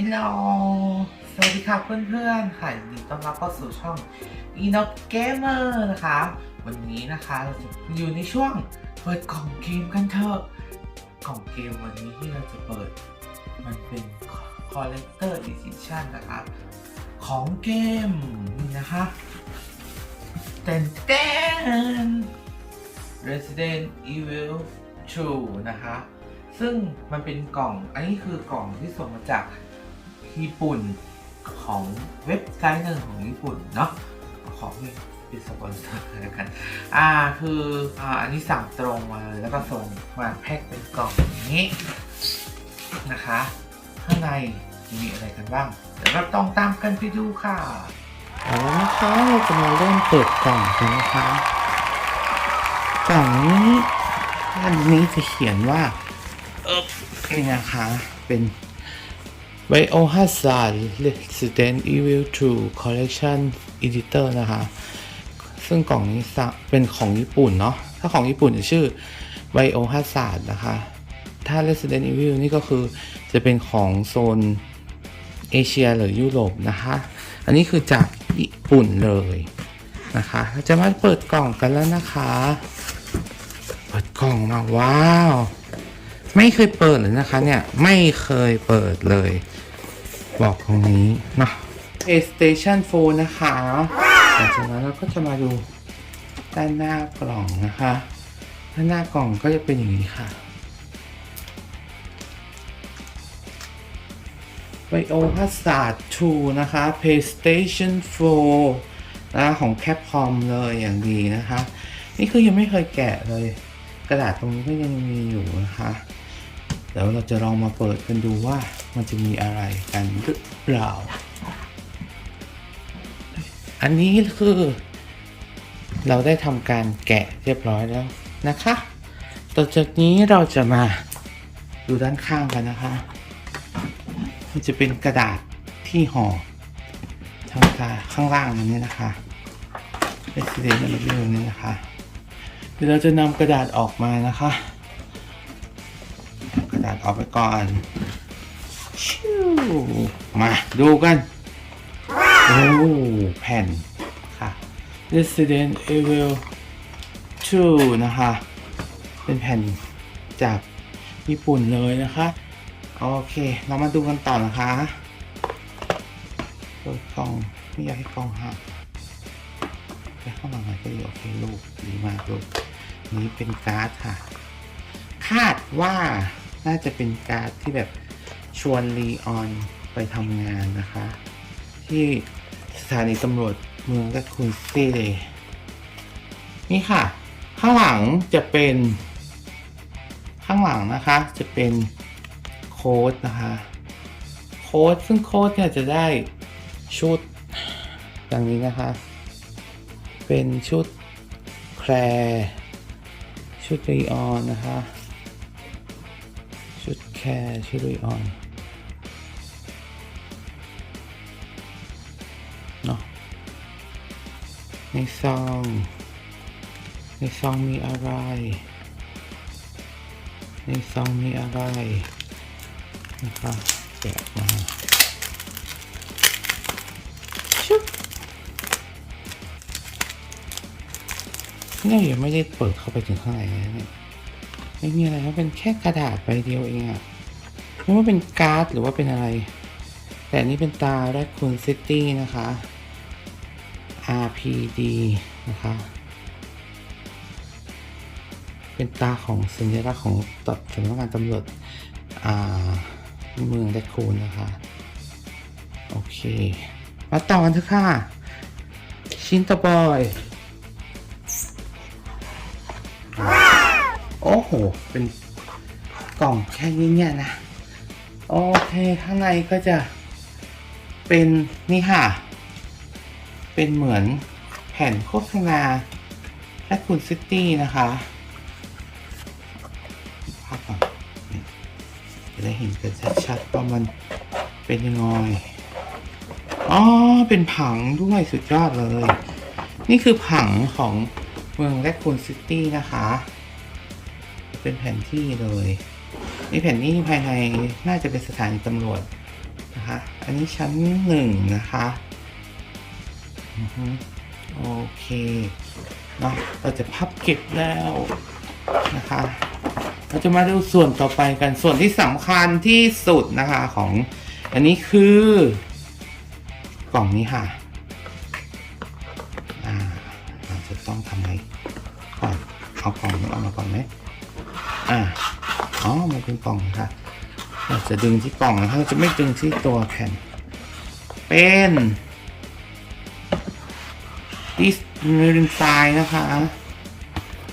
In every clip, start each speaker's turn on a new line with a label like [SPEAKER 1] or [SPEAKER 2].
[SPEAKER 1] ฮัลโหลสวัสดีค่ะเพื่อนๆ ค่ะยินดีต้อนรับเข้าสู่ช่อง e n o t Gamer นะคะ วันนี้นะคะเราจะอยู่ในช่วงเปิดกล่องเกมกันเถอะ กล่องเกมวันนี้ที่เราจะเปิด มันเป็น Collector Edition นะคะ ของเกมนี่นะคะเต้นเต้น Resident Evil 2 นะคะ ซึ่งมันเป็นกล่อง อันนี้คือกล่องที่ส่งมาจาก ญี่ปุ่นของเว็บไซต์หนึ่งของญี่ปุ่นเนาะขอให้เป็นสปอนเซอร์แล้วกัน อ่าคืออ่าอันนี้สั่งตรงมาเลยแล้วก็ส่งมาแพ็คเป็นกล่องอย่างนี้นะคะ ข้างในมีอะไรกันบ้าง เดี๋ยวเราต้องตามกันไปดูค่ะ
[SPEAKER 2] เอาละนะคะเราจะมาเริ่มเปิดกล่องกันนะคะกล่องนี้อันนี้จะเขียนว่าเออนี่นะคะเป็น Biohazard Resident Evil 2 Collection Editor นะคะ ซึ่งกล่องนี้สะเป็นของญี่ปุ่นเนาะ ถ้าของญี่ปุ่นจะชื่อ Biohazard นะคะ ถ้า Resident Evil นี่ก็คือจะเป็นของโซนเอเชียหรือยุโรปนะคะ อันนี้คือจากญี่ปุ่นเลยนะคะจะมาเปิดกล่องกันแล้วนะคะ เปิดกล่องมาว้าว ไม่เคยเปิดเลยนะคะเนี่ย ไม่เคยเปิดเลย บอกตรงนี้นะ PlayStation 4นะคะหลังจากนั้นเราก็จะมาดูด้านหน้ากล่องนะคะด้านหน้ากล่องก็จะเป็นอย่างนี้ค่ะ Biohazard 2นะคะ PlayStation 4นะของ Capcom เลยอย่างดีนะคะ นี่คือยังไม่เคยแกะเลย กระดาษตรงนี้ก็ยังมีอยู่นะคะ เดี๋ยวเราจะลองมาเปิดกันดูว่ามันจะมีอะไรกันหรือเปล่า อันนี้คือ เราได้ทำการแกะเรียบร้อยแล้วนะคะ ต่อจากนี้เราจะมาดูด้านข้างกันนะคะ มันจะเป็นกระดาษที่ห่อทางกาข้างล่างนี้นะคะ Resident Evil นี่นะคะ เดี๋ยวเราจะนำกระดาษออกมานะคะ กระดาไปก่อนชิวมาดูกัน โอ้แผ่นค่ะ Resident Evil 2 นะคะ เป็นแผ่นจากญี่ปุ่นเลยนะคะ โอเค เรามาดูกันต่อนะคะเปิดกล่องไม่อยากให้กล่องหักไปข้างหลังหน่อยก็ดีโอเคลูกดีมากลูกนี้เป็นการ์ดค่ะ คาดว่า น่าจะเป็นการ์ดที่แบบชวนลีออนไปทำงานนะคะ ที่สถานีตำรวจเมืองกัคุนซีเลยนี่ค่ะ ข้างหลังจะเป็น ข้างหลังนะคะจะเป็นโค้ดนะคะ โค้ดซึ่งโค้ดเนี่ยจะได้ชุดอย่างนี้นะคะ เป็นชุดแคร์ชุดรีออนนะคะ แคร์ชุดรีออนเนาะในซอง ในซองมีอะไร ในซองมีอะไรนะคะแกะมาชุบเนี่ยยังไม่ได้เปิดเข้าไปถึงข้างในนะเนี่ย ไม่มีอะไรนเป็นแค่กระดาษใบเดียวเองอะไม่ว่าเป็นการ์ดหรือว่าเป็นอะไร แต่นนี้เป็นตาแรคคูนซิตี้นะคะ RPD นะคะ เป็นตาของสัญลักษณ์ของตสำนักงานตำรวจอ่าเมืองแรคคูนนะคะ โอเค มาต่อกันเถอะค่ะ ชินตบอย อ้โห เป็นกล่องแค่นี้เนี่ยนะ โอเค ข้างในก็จะเป็นนี่ค่ะ เป็นเหมือนแผ่นโฆษณาและคุณซิตี้นะคะภาพก่อนจะได้เห็นกันชัดๆว่ามันเป็นยังไงอ๋อ เป็นผังด้วยสุดยอดเลย นี่คือผังของเมืองแรคคูนซิตี้นะคะ เป็นแผนที่เลยนี่แผนที่ภายในน่าจะเป็นสถานีตำรวจนะคะ อันนี้ชั้นหนึ่งนะคะอโอเคเนาะเราจะพับเก็บแล้วนะคะ เราจะมาดูส่วนต่อไปกันส่วนที่สำคัญที่สุดนะคะของอันนี้คือกล่องนี้ค่ะอาเราจะต้องทำไงก่อนเอากล่องนี้ออกมาก่อนไหม อ่าอ๋อมันเป็นกล่องค่ะเราจะดึงที่กล่องนะคะเราจะไม่ดึงที่ตัวแผ่น เป็น this marine file นะคะ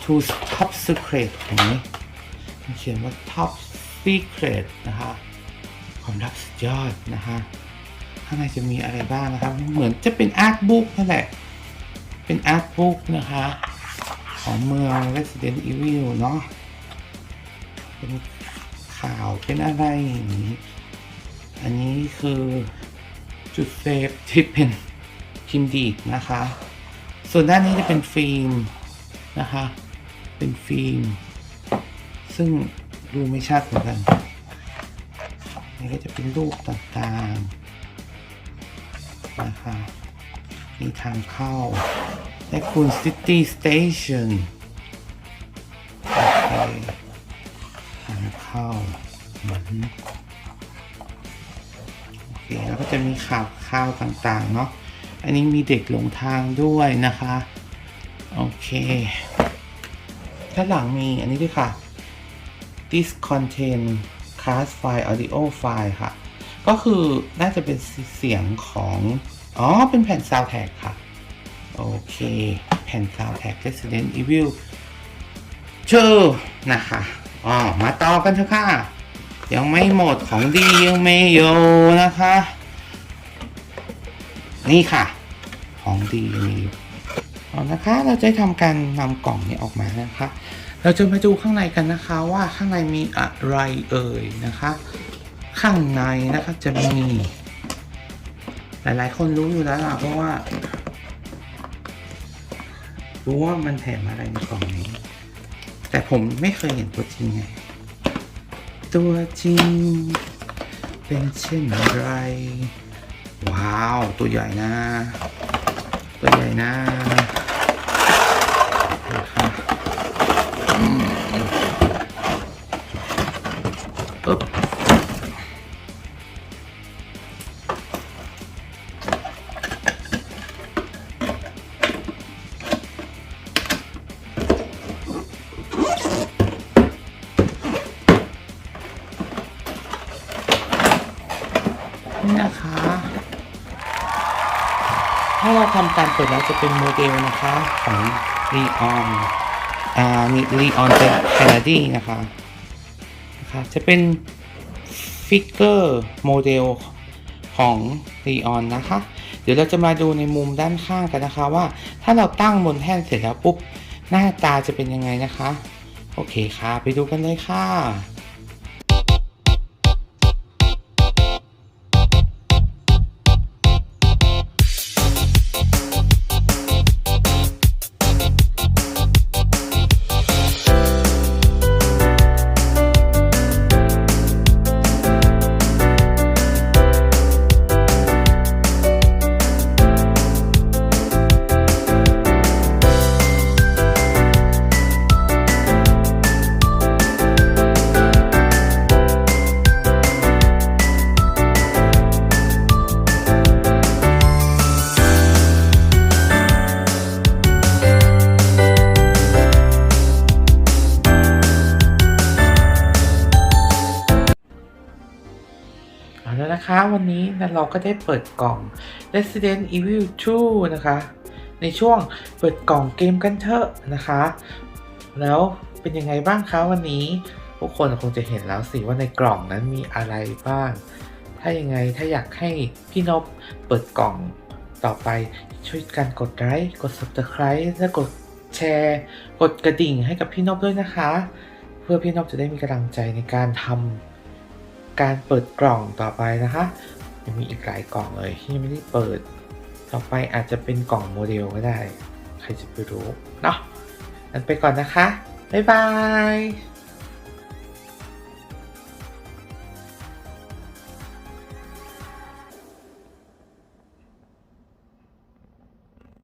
[SPEAKER 2] to top secret เห็นไหมมันเขียนว่า top secret นะคะความลับสุดยอดนะคะข้างในจะมีอะไรบ้างนะครับ เหมือนจะเป็นอาร์ตบุ๊กนั่นแหละ เป็นอาร์ตบุ๊กนะคะ ของเมือง Resident Evil เนาะ เป็นข่าวเป็นอะไรอย่างนี้ อันนี้คือจุดเซฟที่เป็นพิมพ์ดีดนะคะ ส่วนด้านนี้จะเป็นฟิล์มนะคะ เป็นฟิล์ม ซึ่งดูไม่ชัดเหมือนกัน นี่ก็จะเป็นรูปต่างๆ นะคะมีทางเข้าและคุณ City Station โอเค ทาเข้าอือฮึโอเคแล้วก็จะมีข่าวข่าวต่างๆเนาะอันนี้มีเด็กหลงทางด้วยนะคะโอเคด้านหลังมีอันนี้ด้วยค่ะ this contain class file audio file ค่ะ ก็คือน่าจะเป็นเสียงของ อ๋อ เป็นแผ่น soundtrack ค่ะ โอเค แผ่น soundtrack Resident Evil ชื่อนะคะ อ๋อมาต่อกันเถอะค่ะ ยังไม่หมดของดียังไม่อยู่นะคะ นี่ค่ะ ของดียังมีอยู่เอานะคะ เราจะทำการนำกล่องนี้ออกมานะคะ เราจะมาดูข้างในกันนะคะว่าข้างในมีอะไรเอ่ยนะคะ ข้างในนะคะจะมี หลายๆ คนรู้อยู่แล้วล่ะเพราะว่ารู้ว่ามันแถมอะไรในกล่องนี้ แต่ผมไม่เคยเห็นตัวจริงไง ตัวจริง เป็นเช่นไร ว้าว ตัวใหญ่นะ ตัวใหญ่นะ ทำการเปิดแล้วจะเป็นโมเดลนะคะของ Leon อ่านี่ Leon เป็น Kennedy นะคะนะคะจะเป็นฟิกเกอร์โมเดลของ Leon นะคะ เดี๋ยวเราจะมาดูในมุมด้านข้างกันนะคะว่า ถ้าเราตั้งบนแท่นเสร็จแล้วปุ๊บ หน้าตาจะเป็นยังไงนะคะ โอเคค่ะ ไปดูกันเลยค่ะ นะคะวันนี้เราก็ได้เปิดกล่อง Resident Evil 2 นะคะ ในช่วงเปิดกล่องเกมกันเถอะนะคะ แล้วเป็นยังไงบ้างคะวันนี้ทุกคนคงจะเห็นแล้วสิว่าในกล่องนั้นมีอะไรบ้าง ถ้ายังไงถ้าอยากให้พี่นบเปิดกล่องต่อไปช่วยกันกดไลค์กด subscribe และกดแชร์ กดกระดิ่งให้กับพี่นบด้วยนะคะ เพื่อพี่นบจะได้มีกำลังใจในการทำ การเปิดกล่องต่อไปนะคะ ยังมีอีกหลายกล่องเลยที่ยังไม่ได้เปิด ต่อไปอาจจะเป็นกล่องโมเดลก็ได้ ใครจะไปรู้เนาะงั้นไปก่อนนะคะ บ๊ายบาย